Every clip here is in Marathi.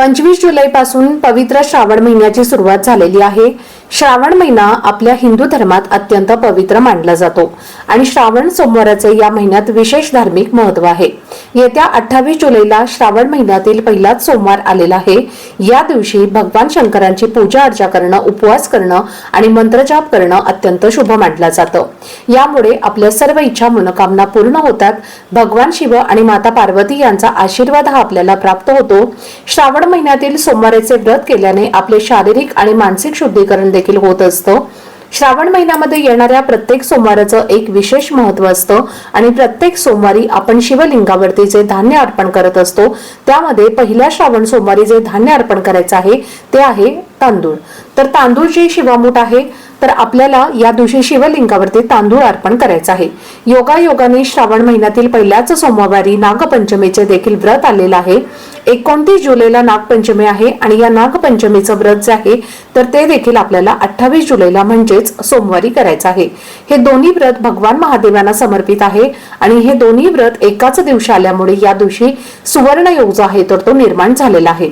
पंचवीस जुलैपासून पवित्र श्रावण महिन्याची सुरुवात झालेली आहे. श्रावण महिना आपल्या हिंदू धर्मात अत्यंत पवित्र मानला जातो आणि श्रावण सोमवाराचे या महिन्यात विशेष धार्मिक महत्त्व आहे. येत्या अठ्ठावीस जुलैला श्रावण महिन्यातील पहिलाच सोमवार आलेला आहे. या दिवशी भगवान शंकरांची पूजा अर्चा करणं उपवास करणं आणि मंत्रजाप करणं अत्यंत शुभ मानलं जातं. यामुळे आपल्या सर्व इच्छा मनोकामना पूर्ण होतात. भगवान शिव आणि माता पार्वती यांचा आशीर्वाद हा आपल्याला प्राप्त होतो. श्रावण महिन्यातील सोमवारीचे व्रत केल्याने आपले शारीरिक आणि मानसिक शुद्धीकरण देखील होत असतं. श्रावण महिन्यामध्ये येणाऱ्या प्रत्येक सोमवाराचं एक विशेष महत्त्व असतं आणि प्रत्येक सोमवारी आपण शिवलिंगावरती जे धान्य अर्पण करत असतो. त्यामध्ये पहिल्या श्रावण सोमवारी जे धान्य अर्पण करायचं आहे ते आहे तांदूळ. तर तांदूळ जे शिवामूठ आहे तर आपल्याला या दिवशी शिवलिंगावरती तांदूळ अर्पण करायचं आहे. योगायोगाने श्रावण महिन्यातील पहिल्याच सोमवारी नागपंचमीचे देखील व्रत आलेलं आहे. एकोणतीस जुलैला नागपंचमी आहे आणि या नागपंचमीचं व्रत जे आहे तर ते देखील आपल्याला अठ्ठावीस जुलैला म्हणजेच सोमवारी करायचं आहे. हे दोन्ही व्रत भगवान महादेवांना समर्पित आहे आणि हे दोन्ही व्रत एकाच दिवशी आल्यामुळे या दिवशी सुवर्ण योग जो आहे तर तो निर्माण झालेला आहे.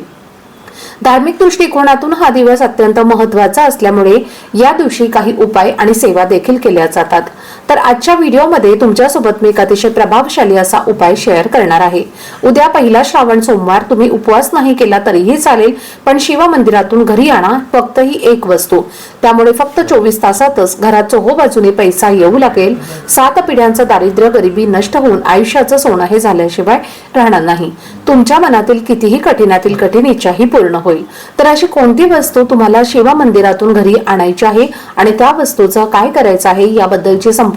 धार्मिक दृष्टिकोनातून हा दिवस अत्यंत महत्त्वाचा असल्यामुळे या दिवशी काही उपाय आणि सेवा देखील केल्या जातात. तर आजच्या व्हिडिओमध्ये तुमच्यासोबत मी एक अतिशय प्रभावशाली असा उपाय शेअर करणार आहे. उद्या पहिला श्रावण सोमवार तुम्ही उपवास नाही केला तरीही चालेल पण शिव मंदिरातून घरी आणा फक्त ही एक वस्तू. त्यामुळे फक्त चोवीस तासातच घरात चोहो बाजूने पैसा येऊ लागेल. सात पिढ्यांचं दारिद्र्य गरिबी नष्ट होऊन आयुष्याचं सोनं हे झाल्याशिवाय राहणार नाही. तुमच्या मनातील कितीही कठीणातील कठीण इच्छाही पूर्ण होईल. तर अशी कोणती वस्तू तुम्हाला शिव मंदिरातून घरी आणायची आहे आणि त्या वस्तूचं काय करायचं आहे याबद्दलची संपूर्ण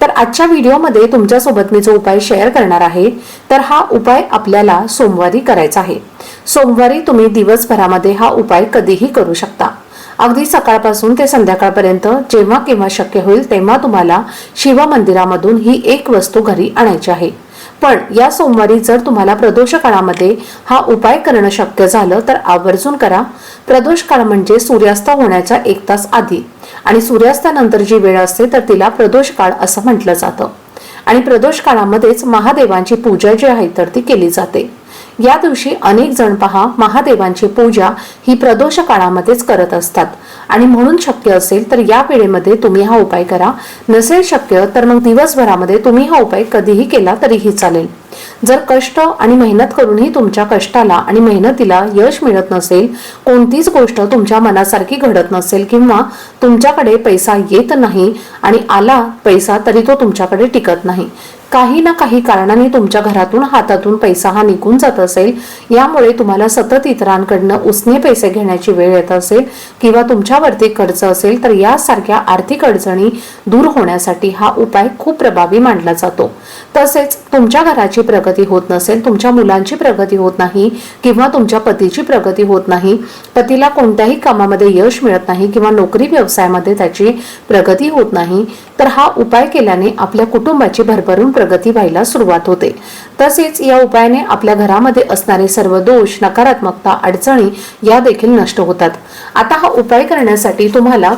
तर आजच्या व्हिडिओमध्ये तुमच्यासोबत मी जो उपाय शेअर करणार आहे तर हा उपाय आपल्याला सोमवारी करायचा आहे. सोमवारी तुम्ही दिवसभरामध्ये हा उपाय कधीही करू शकता. अगदी सकाळपासून ते संध्याकाळपर्यंत जेव्हा केव्हा शक्य होईल तेव्हा तुम्हाला शिव मंदिरामधून ही एक वस्तू घरी आणायची आहे. पण या सोमवारी जर तुम्हाला प्रदोष काळामध्ये हा उपाय करणं शक्य झालं तर आवर्जून करा. प्रदोष काळ म्हणजे सूर्यास्त होण्याच्या एक तास आधी. आणि सूर्यास्तानंतर जी वेळ असते तर तिला प्रदोष काळ असं म्हटलं जातं. आणि प्रदोष काळामध्येच महादेवांची पूजा जी आहे तर ती केली जाते. या दिवशी अनेक जण पहा महादेवांची पूजा ही प्रदोष काळामध्येच करत असतात. आणि म्हणून शक्य असेल तर या वेळेमध्ये तुम्ही हा उपाय करा. नसेल शक्य तर मग दिवसभरामध्ये तुम्ही हा उपाय कधीही केला तरीही चालेल. जर कष्ट आणि मेहनत करूनही तुमच्या कष्टाला आणि मेहनतीला यश मिळत नसेल कोणतीच गोष्ट तुमच्या मनासारखी घडत नसेल किंवा तुमच्याकडे पैसा येत नाही आणि आला पैसा तरी तो तुमच्याकडे टिकत नाही. काही ना काही कारणाने तुमच्या घरातून हातातून पैसा हा निघून जात असेल. यामुळे तुम्हाला सतत इतरांकडनं उसने पैसे घेण्याची वेळ येत असेल किंवा तुमच्यावरती कर्ज असेल तर यासारख्या आर्थिक अडचणी दूर होण्यासाठी हा उपाय खूप प्रभावी मानला जातो. तसेच तुमच्या घराची प्रगती होत नसेल तुमच्या मुलांची प्रगती होत नाही किंवा तुमच्या पतीची प्रगती होत नाही पतीला कोणत्याही कामामध्ये यश मिळत नाही किंवा नोकरी व्यवसायामध्ये त्याची प्रगती होत नाही तर हा उपाय केल्याने आपल्या कुटुंबाची भरभरून प्रगती व्हायला सुरुवात होते. तसेच या उपायाने आपल्या घरामध्ये असणारे सर्व दोष नकारात्मकता अडचणी या देखील नष्ट होतात. आता हा उपाय करण्यासाठी तुम्हाला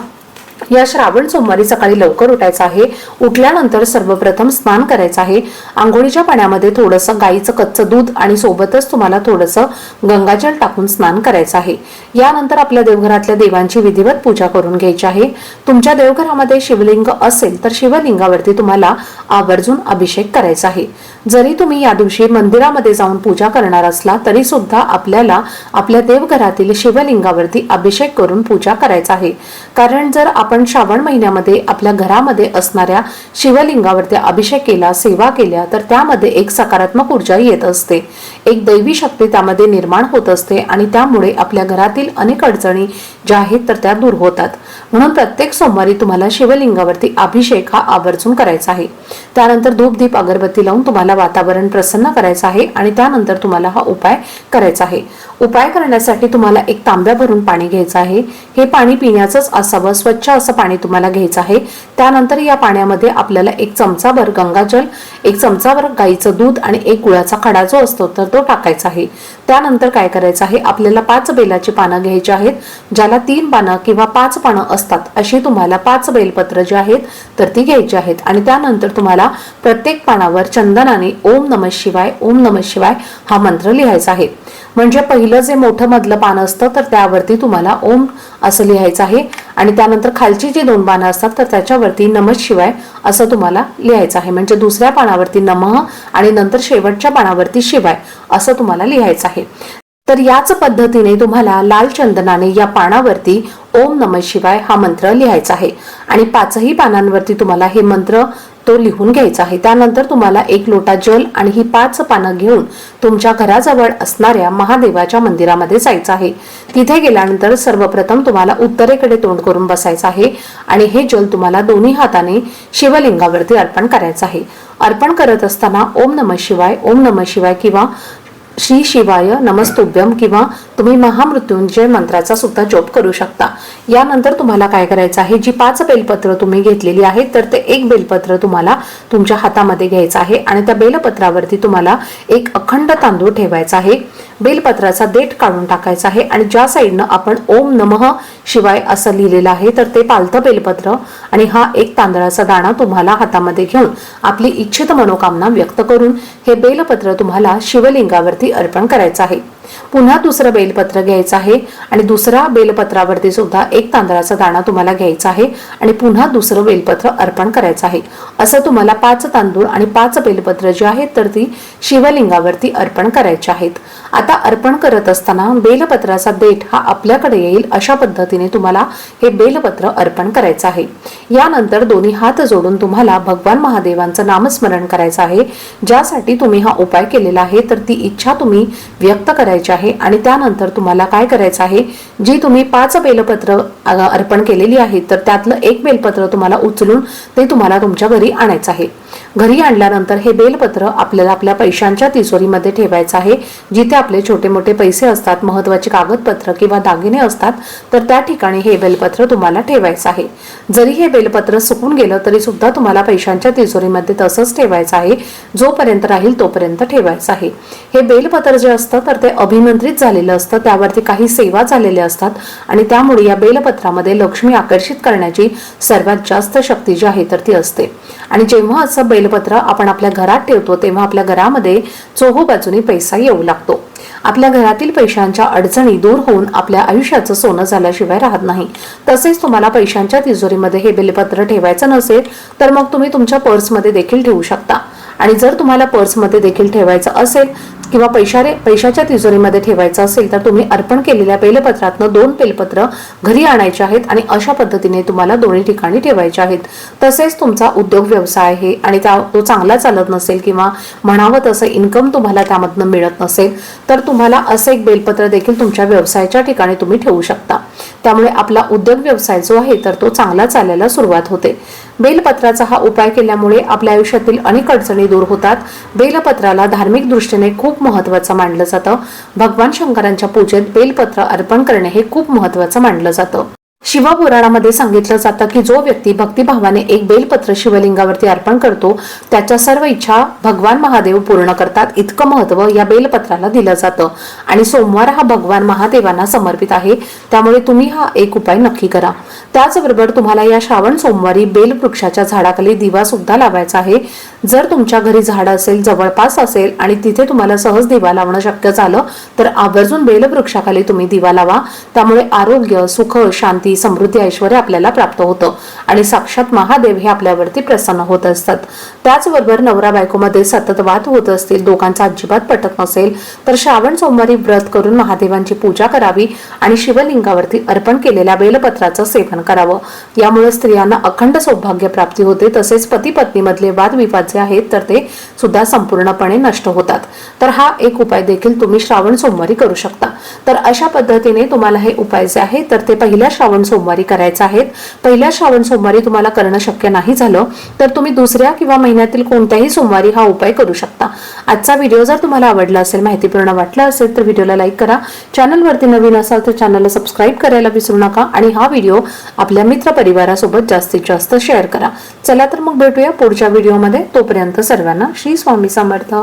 या श्रावण सोमवारी सकाळी लवकर उठायचं आहे. उठल्यानंतर सर्वप्रथम स्नान करायचं आहे. आंघोळीच्या पाण्यामध्ये थोडंसं गाईचं कच्चं दूध आणि सोबतच तुम्हाला थोडंसं गंगाजल टाकून स्नान करायचं आहे. यानंतर आपल्या देवघरातल्या देवांची विधिवत पूजा करून घ्यायची आहे. तुमच्या देवघरामध्ये शिवलिंग असेल तर शिवलिंगावरती तुम्हाला आवर्जून अभिषेक करायचा आहे. जरी तुम्ही या दिवशी मंदिरामध्ये जाऊन पूजा करणार असला तरी सुद्धा आपल्याला आपल्या देवघरातील शिवलिंगावरती अभिषेक करून पूजा करायचा आहे. कारण जर आपण आपण श्रावण महिन्यामध्ये आपल्या घरामध्ये असणाऱ्या शिवलिंगावरती अभिषेक केला सेवा केल्या तर त्यामध्ये एक सकारात्मक ऊर्जा येत असते. एक दैवी शक्ती त्यामध्ये निर्माण होत असते आणि त्यामुळे आपल्या घरातील अनेक अडचणी ज्या आहेत तर त्या दूर होतात. म्हणून प्रत्येक सोमवारी तुम्हाला शिवलिंगावरती अभिषेक हा आवर्जून करायचा आहे. त्यानंतर धूप दीप अगरबत्ती लावून तुम्हाला वातावरण प्रसन्न करायचं आहे आणि त्यानंतर तुम्हाला हा उपाय करायचा आहे. उपाय करण्यासाठी तुम्हाला एक तांब्या भरून पाणी घ्यायचं आहे. हे पाणी पिण्याचंच असावं स्वच्छ असं पाणी तुम्हाला घ्यायचं आहे. त्यानंतर या पाण्यामध्ये आपल्याला एक चमचाभर गंगाजल एक चमचाभर गाईचं दूध आणि एक गुळाचा खडा जो असतो तर तो टाकायचा आहे. त्यानंतर काय करायचं आहे? आपल्याला पाच बेलाची पानं घ्यायची आहेत ज्याला तीन पानं किंवा पाच पानं असतात. अशी तुम्हाला पाच बेलपत्र जी आहेत तर ती घ्यायची आहेत. आणि त्यानंतर तुम्हाला प्रत्येक पानावर चंदनाने ओम नम शिवाय ओम नम शिवाय हा मंत्र लिहायचा आहे. म्हणजे पहिलं जे मोठं मधलं पान असतं तर त्यावरती तुम्हाला ओम असं लिहायचं आहे. आणि त्यानंतर खालची जी दोन पानं असतात तर त्याच्यावरती नमः शिवाय असं तुम्हाला लिहायचं आहे. म्हणजे दुसऱ्या पानावरती नमः आणि नंतर शेवटच्या पानावरती शिवाय असं तुम्हाला लिहायचं आहे. तर याच पद्धतीने तुम्हाला लाल चंदनाने या पानावरती ओम नम शिवाय हा मंत्र लिहायचा आहे. आणि पाचही पानांवरती तुम्हाला हे मंत्र तो लिहून घ्यायचा आहे. त्यानंतर तुम्हाला एक लोटा जल आणि ही पाच पानं घेऊन तुमच्या घराजवळ असणाऱ्या महादेवाच्या मंदिरामध्ये जायचं आहे. तिथे गेल्यानंतर सर्वप्रथम तुम्हाला उत्तरेकडे तोंड करून बसायचं आहे आणि हे जल तुम्हाला दोन्ही हाताने शिवलिंगावरती अर्पण करायचं आहे. अर्पण करत असताना ओम नम शिवाय ओम नम शिवाय किंवा श्री शिवाय नमस्तुभ्यम किंवा तुम्ही महामृत्युंजय मंत्राचा सुद्धा जप करू शकता. यानंतर तुम्हाला काय करायचं आहे? जी पाच बेलपत्र तुम्ही घेतलेली आहेत तर ते एक बेलपत्र तुम्हाला तुमच्या हातामध्ये घ्यायचं आहे आणि त्या बेलपत्रावरती तुम्हाला एक अखंड तांदूळ ठेवायचा आहे. बेलपत्राचा देठ काढून टाकायचा आहे आणि ज्या साईडनं आपण ओम नमः शिवाय असं लिहिलेलं आहे तर ते पालतं बेलपत्र आणि हा एक तांदळाचा दाणा तुम्हाला हातामध्ये घेऊन आपली इच्छित मनोकामना व्यक्त करून हे बेलपत्र तुम्हाला शिवलिंगावरती अर्पण करायचं आहे. पुन्हा दुसरं बेलपत्र घ्यायचं आहे आणि दुसऱ्या बेलपत्रावरती सुद्धा एक तांदळाचा दाणा तुम्हाला घ्यायचा आहे आणि पुन्हा दुसरं बेलपत्र अर्पण करायचं आहे. असं तुम्हाला पाच तांदूळ आणि पाच बेलपत्र जे आहेत तर ती शिवलिंगावरती अर्पण करायची आहेत. आता अर्पण करत असताना बेलपत्राचा देठ हा आपल्याकडे येईल अशा पद्धतीने तुम्हाला हे बेलपत्र अर्पण करायचं आहे. यानंतर दोन्ही हात जोडून तुम्हाला भगवान महादेवांचं नामस्मरण करायचं आहे. ज्यासाठी तुम्ही हा उपाय केलेला आहे तर ती इच्छा तुम्ही व्यक्त करायची आहे आणि त्यानंतर तुम्हाला काय करायचं आहे? जी तुम्ही पाच बेलपत्र अर्पण केलेली आहेत तर त्यातलं एक बेलपत्र तुम्हाला उचलून ते तुम्हाला तुमच्या घरी आणायचं आहे. घरी आणल्यानंतर हे बेलपत्र आपल्याला आपल्या पैशांच्या तिजोरीमध्ये ठेवायचं आहे. जिथे आपले छोटे मोठे पैसे असतात महत्त्वाचे कागदपत्र किंवा दागिने असतात तर त्या ठिकाणी हे बेलपत्र तुम्हाला ठेवायचं आहे. जरी हे बेलपत्र सुकून गेलं तरी सुद्धा तुम्हाला पैशांच्या तिजोरीमध्ये तसंच ठेवायचं आहे. जोपर्यंत राहील तोपर्यंत ठेवायचं आहे. हे बेलपत्र जे असतं तर ते अभिमंत्रित झालेलं असतं. त्यावरती काही सेवा झालेल्या असतात आणि त्यामुळे या बेलपत्रामध्ये लक्ष्मी आकर्षित करण्याची सर्वात जास्त शक्ती जी आहे तर ती असते. आणि जेव्हा असं बेलपत्र आपण आपल्या घरात ठेवतो तेव्हा आपल्या घरामध्ये चोहो बाजूनी पैसा येऊ लागतो. आपल्या घरातील पैशांच्या अडचणी दूर होऊन आपल्या आयुष्याचं सोनं झाल्याशिवाय राहत नाही. तसेच तुम्हाला पैशांच्या तिजोरीमध्ये हे बेलपत्र ठेवायचं नसेल तर मग तुम्ही तुमच्या पर्समध्ये देखील ठेवू शकता. आणि जर तुम्हाला पर्समध्ये देखील ठेवायचं असेल किंवा पैशारे पैशाच्या तिजोरीमध्ये ठेवायचं असेल तर तुम्ही अर्पण केलेल्या बेलपत्रातनं दोन बेलपत्र घरी आणायचे आहेत आणि अशा पद्धतीने तुम्हाला दोन्ही ठिकाणी ठेवायचे आहेत. तसेच तुमचा उद्योग व्यवसाय आहे आणि त्या तो चांगला चालत नसेल किंवा म्हणावं तसं इन्कम तुम्हाला त्यामधनं मिळत नसेल तर तुम्हाला असं एक बेलपत्र देखील तुमच्या व्यवसायाच्या ठिकाणी तुम्ही ठेवू शकता. त्यामुळे आपला उद्योग व्यवसाय जो आहे तर तो चांगला चालायला सुरुवात होते. बेलपत्राचा हा उपाय केल्यामुळे आपल्या आयुष्यातील अनेक अडचणी दूर होतात. बेलपत्राला धार्मिक दृष्टीने खूप महत्वाचं मानलं जातं. भगवान शंकरांच्या पूजेत बेलपत्र अर्पण करणे हे खूप महत्वाचं मानलं जातं. शिवपुराणामध्ये सांगितलं जातं की जो व्यक्ती भक्तिभावाने एक बेलपत्र शिवलिंगावरती अर्पण करतो त्याच्या सर्व इच्छा भगवान महादेव पूर्ण करतात. इतकं महत्त्व या बेलपत्राला दिलं जातं. आणि सोमवार हा भगवान महादेवांना समर्पित आहे. त्यामुळे तुम्ही हा एक उपाय नक्की करा. त्याचबरोबर तुम्हाला या श्रावण सोमवारी बेल वृक्षाच्या झाडाखाली दिवा सुद्धा लावायचा आहे. जर तुमच्या घरी झाड असेल जवळपास असेल आणि तिथे तुम्हाला सहज दिवा लावणं शक्य झालं तर आवर्जून बेलवृक्षाखाली तुम्ही दिवा लावा. त्यामुळे आरोग्य सुख शांती शांती समृद्धी ऐश्वर आपल्याला प्राप्त होतं. आणि साक्षात महादेव हे आपल्यावरती प्रसन्न होत असतात. त्याचबरोबर नवरा बायकोमध्ये सतत वाद होत असतील दोघांचा अजिबात पटत नसेल तर श्रावण सोमवारी व्रत करून महादेवांची पूजा करावी आणि शिवलिंगावरती अर्पण केलेल्या बेलपत्राचं सेवन करावं. यामुळे स्त्रियांना अखंड सौभाग्य प्राप्ती होते. तसेच पती पत्नीमधले वादविवाद जे आहेत तर ते सुद्धा संपूर्णपणे नष्ट होतात. तर हा एक उपाय देखील तुम्ही श्रावण सोमवारी करू शकता. तर अशा पद्धतीने तुम्हाला हे उपाय जे आहेत तर ते पहिल्या श्रावण सोमवारी करायचे आहेत. पहिल्या श्रावण सोमवारी तुम्हाला करणं शक्य नाही झालं तर तुम्ही दुसऱ्या किंवा महिन्यातील कोणत्याही सोमवारी हा उपाय करू शकता. आजचा व्हिडिओ जर तुम्हाला आवडला असेल माहितीपूर्ण वाटला असेल तर व्हिडिओला लाईक करा. चॅनलवरती नवीन असाल तर चॅनलला सबस्क्राईब करायला विसरू नका आणि हा व्हिडिओ आपल्या मित्र परिवारासोबत जास्तीत जास्त शेअर करा. चला तर मग भेटूया पुढच्या व्हिडिओमध्ये. तोपर्यंत सर्वांना श्री स्वामी समर्थ.